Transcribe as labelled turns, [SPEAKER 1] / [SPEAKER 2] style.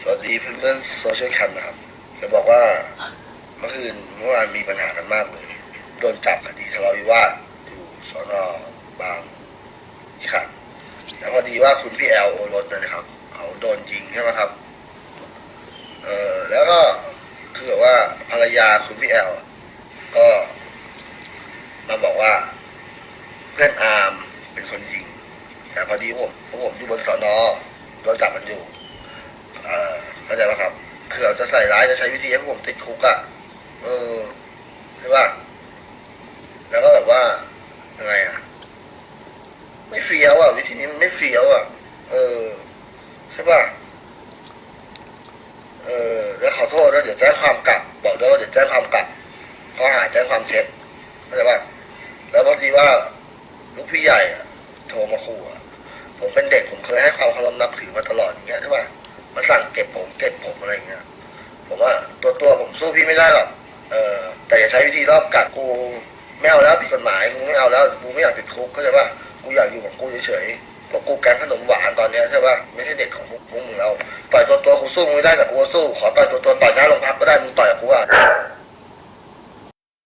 [SPEAKER 1] สวัสดีเพื่อนๆโซเชียลแคมนะครับ จะบอกว่าเมื่อคืนเมื่อวานมีปัญหากันมากเลย โดนจับคดีทะเลาะวิวาทอยู่สอนอบางยี่ขันแต่พอดีว่าคุณพี่แอลโอรสนะครับ เขาโดนยิงใช่ไหมครับ เออแล้วก็คือแบบว่าภรรยาคุณพี่แอลก็มาบอกว่าเพื่อนอาร์มเป็นคนยิง แต่พอดีผมพวกผมอยู่บนสอนอโดนจับมันอยู่ เข้าใจป่ะครับคือเราจะใส่ร้ายจะใช้วิธีให้พวกผมติดคุกอะ่ะเออใช่ป่ะแล้วก็แบบว่ายังไงอะ่ะไม่เฟี้ยวอะ่ะ วิธีนี้มันไม่เฟี้ยวอะ่ะ เออใช่ป่ะเออแล้วขอโทษแล้วเดี๋ยวแจ้งความกลับ บอกด้วยว่าเดี๋ยวแจ้งความกลับข้อหาแจ้งความเท็จเข้าใจป่ะแล้วบางทีว่าลูกพี่ใหญ่โทรมาขู่ะผมเป็นเด็กผมเคยให้ความเคารพ เก็บผมอะไรเงี้ยผมว่าตัวตัวผมสู้พี่ไม่ได้หรอกเออแต่อย่าใช้วิธีรอบกัดกูไม่เอาแล้วผิดกฎหมายกูไม่เอาแล้วกูไม่อยากติดคุกเข้าใจป่ะกูอยากอยู่ของกูเฉยๆเพราะกูแกงขนมหวานตอนเนี้ยใช่ป่ะไม่ใช่เด็กของพวกมึงแล้วต่อยตัวตัวกูสู้มึงไม่ได้แต่กูสู้ขอต่อยตัวตัวต่อยหน้าโรงพักก็ได้มึงต่อยกูอะ